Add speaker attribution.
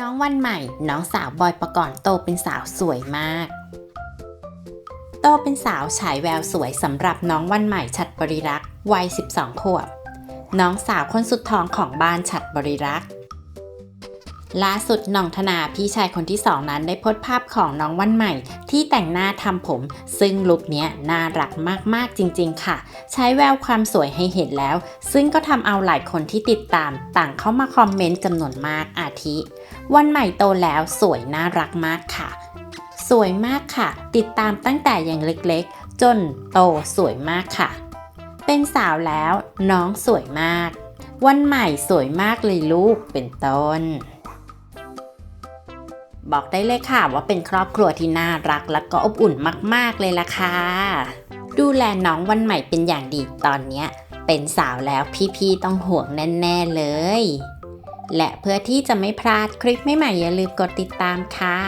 Speaker 1: น้องวันใหม่ น้องสาวบอยประกรณ์โตเป็นสาวสวยมาก โตเป็นสาวฉายแววสวยสำหรับน้องวันใหม่ฉัดบริรักษ์วัย 12 ขวบ น้องสาวคนสุดท้องของบ้านฉัดบริรักษ์ ล่าสุดน้องธนาพี่ชายคนที่สองนั้นได้โพสภาพของน้องวันใหม่ ที่แต่งหน้าทำผม ซึ่งลุคเนี้ยน่ารักมากๆจริง ๆ ค่ะ ใช้แววความสวยให้เห็นแล้ว ซึ่งก็ทำเอาหลายคนที่ติดตาม ต่างเข้ามาคอมเมนต์จำนวนมากอาทิ วันใหม่โตแล้วสวยน่ารักมากค่ะ สวยมากค่ะ ติดตามตั้งแต่ยังเล็กๆ จนโตสวยมากค่ะ เป็นสาวแล้วน้องสวยมาก วันใหม่สวยมากเลยลูกเป็นต้น บอกได้เลยค่ะว่าเป็นครอบครัวที่น่ารักและก็อบอุ่นมาก ๆ เลยล่ะค่ะ ดูแลน้องวันใหม่เป็นอย่างดีตอนเนี้ย เป็นสาวแล้วพี่ๆต้องห่วงแน่ ๆ เลย และเพื่อที่จะไม่พลาดคลิปใหม่ๆอย่าลืมกดติดตามค่ะ